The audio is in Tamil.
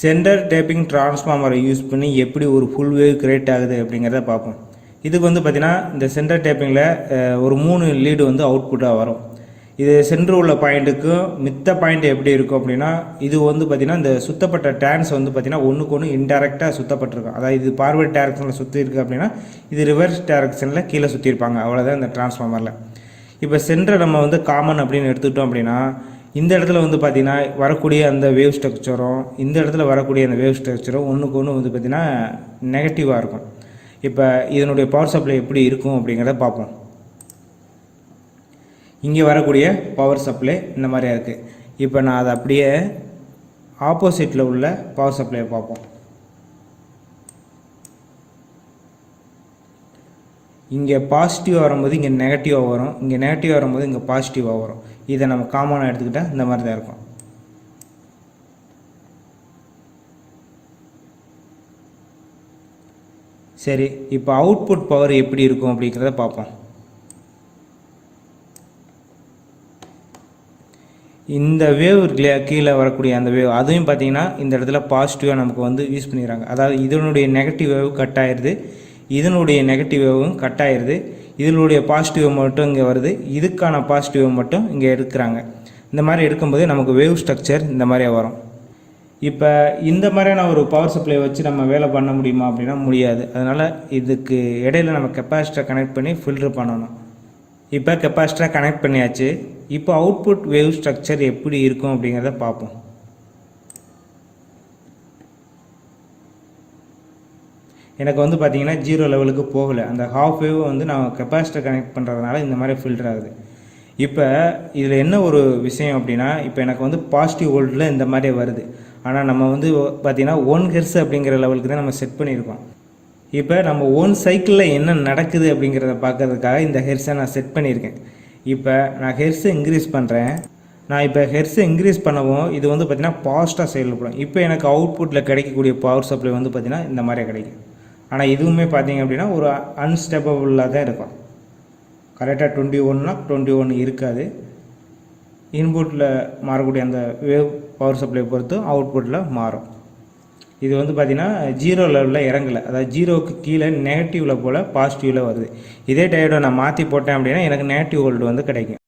சென்டர் டேப்பிங் டிரான்ஸ்ஃபார்மரை யூஸ் பண்ணி எப்படி ஒரு ஃபுல் வேவ் கிரியேட் ஆகுது அப்படிங்கிறத பார்ப்போம். இதுக்கு வந்து பார்த்திங்கன்னா இந்த சென்டர் டேப்பிங்கில் ஒரு மூணு லீடு வந்து அவுட்புட்டாக வரும். இது சென்ட்ரு உள்ள பாயிண்ட்டுக்கும் மித்த பாயிண்ட் எப்படி இருக்கும் அப்படின்னா இது வந்து பார்த்திங்கன்னா இந்த சுத்தப்பட்ட டேன்ஸ் வந்து பார்த்திங்கன்னா ஒன்றுக்கு ஒன்று இன்டெரக்டாக சுத்தப்பட்டிருக்கும். அதாவது இது பார்வர்ட் டேரக்ஷனில் சுற்றி இருக்குது அப்படின்னா இது ரிவர்ஸ் டேரக்ஷனில் கீழே சுற்றிருப்பாங்க அவ்வளோதான் இந்த டிரான்ஸ்ஃபார்மரில் இப்போ சென்டரை நம்ம வந்து காமன் அப்படின்னு எடுத்துக்கிட்டோம் அப்படின்னா இந்த இடத்துல வந்து பார்த்திங்கன்னா வரக்கூடிய அந்த வேவ் ஸ்ட்ரக்சரும் இந்த இடத்துல வரக்கூடிய அந்த வேவ் ஸ்ட்ரக்சரும் ஒன்றுக்கு ஒன்று வந்து பார்த்திங்கன்னா நெகட்டிவாக இருக்கும். இப்போ இதனுடைய பவர் சப்ளை எப்படி இருக்கும் அப்படிங்கிறத பார்ப்போம். இங்கே வரக்கூடிய பவர் சப்ளை இந்த மாதிரியா இருக்குது இப்போ நான் அதை அப்படியே ஆப்போசிட்டில் உள்ள பவர் சப்ளையை பார்ப்போம். இங்கே பாசிட்டிவாக வரும்போது இங்கே நெகட்டிவாக வரும். இங்கே நெகட்டிவாக வரும்போது இங்கே பாசிட்டிவாக வரும். இதை நம்ம காமனாக எடுத்துக்கிட்டால் இந்த மாதிரி தான் இருக்கும். சரி இப்போ அவுட்புட் பவர் எப்படி இருக்கும் அப்படிங்கிறத பார்ப்போம். இந்த வேவ் இருக்குல்லையா? கீழே வரக்கூடிய அந்த வேவ் அதையும் பார்த்தீங்கன்னா இந்த இடத்துல பாசிட்டிவாக நமக்கு வந்து யூஸ் பண்ணிடுறாங்க அதாவது இதனுடைய நெகட்டிவ் வேவ் கட் ஆயிடுது இதனுடைய நெகட்டிவாகவும் கட் ஆயிடுது இதனுடைய பாசிட்டிவ் மட்டும் இங்கே வருது. இதுக்கான பாசிட்டிவ் மட்டும் இங்கே எடுக்கிறாங்க. இந்த மாதிரி எடுக்கும்போது நமக்கு வேவ் ஸ்ட்ரக்சர் இந்த மாதிரியே வரும். இப்போ இந்த மாதிரியான ஒரு பவர் சப்ளை வச்சு நம்ம வேலை பண்ண முடியுமா அப்படின்னா முடியாது. அதனால் இதுக்கு இடையில நம்ம கெப்பாசிட்டரை கனெக்ட் பண்ணி ஃபில்டர் பண்ணணும். இப்போ கெப்பாசிட்டரை கனெக்ட் பண்ணியாச்சு. இப்போ அவுட்புட் வேவ் ஸ்ட்ரக்சர் எப்படி இருக்கும் அப்படிங்கிறத பார்ப்போம். எனக்கு வந்து பார்த்திங்கன்னா ஜீரோ லெவலுக்கு போகலை. அந்த ஹாஃப் வேவ் வந்து நான் கெப்பாசிட்டர் கனெக்ட் பண்ணுறதுனால இந்த மாதிரி ஃபில்டர் ஆகுது. இப்போ இதில் என்ன ஒரு விஷயம் அப்படின்னா இப்போ எனக்கு வந்து பாசிட்டிவ் வோல்ட்டில் இந்த மாதிரி வருது. ஆனால் நம்ம வந்து பார்த்திங்கன்னா ஒன் ஹெர்ஸ் அப்படிங்கிற லெவலுக்கு தான் நம்ம செட் பண்ணியிருக்கோம். இப்போ நம்ம ஓன் சைக்கிளில் என்ன நடக்குது அப்படிங்கிறத பார்க்கறதுக்காக இந்த ஹெர்ஸை நான் செட் பண்ணியிருக்கேன். இப்போ நான் ஹெர்ஸை இன்க்ரீஸ் பண்ணுறேன் நான் இப்போ ஹெர்ஸை இன்க்ரீஸ் பண்ணவும் இது வந்து பார்த்திங்கன்னா பாஸ்ட்டாக செயல்படும். இப்போ எனக்கு அவுட்புட்டில் கிடைக்கக்கூடிய பவர் சப்ளை வந்து பார்த்திங்கன்னா இந்த மாதிரியே கிடைக்கும். ஆனால் இதுவுமே பார்த்தீங்க அப்படின்னா ஒரு அன்ஸ்டெப்பபுளாக தான் இருக்கும். கரெக்டாக டுவெண்ட்டி ஒன்னா டுவெண்ட்டி ஒன் இருக்காது. இன்புட்டில் மாறக்கூடிய அந்த வேவ் பவர் சப்ளை பொறுத்து அவுட்புட்டில் மாறும். இது வந்து பார்த்திங்கன்னா ஜீரோ லெவலில் இறங்கலை. அதாவது ஜீரோவுக்கு கீழே நெகட்டிவில் போல் பாசிட்டிவில் வருது. இதே டயோட நான் மாற்றி போட்டேன் அப்படின்னா எனக்கு நெகட்டிவ் வோல்ட் வந்து கிடைக்கும்.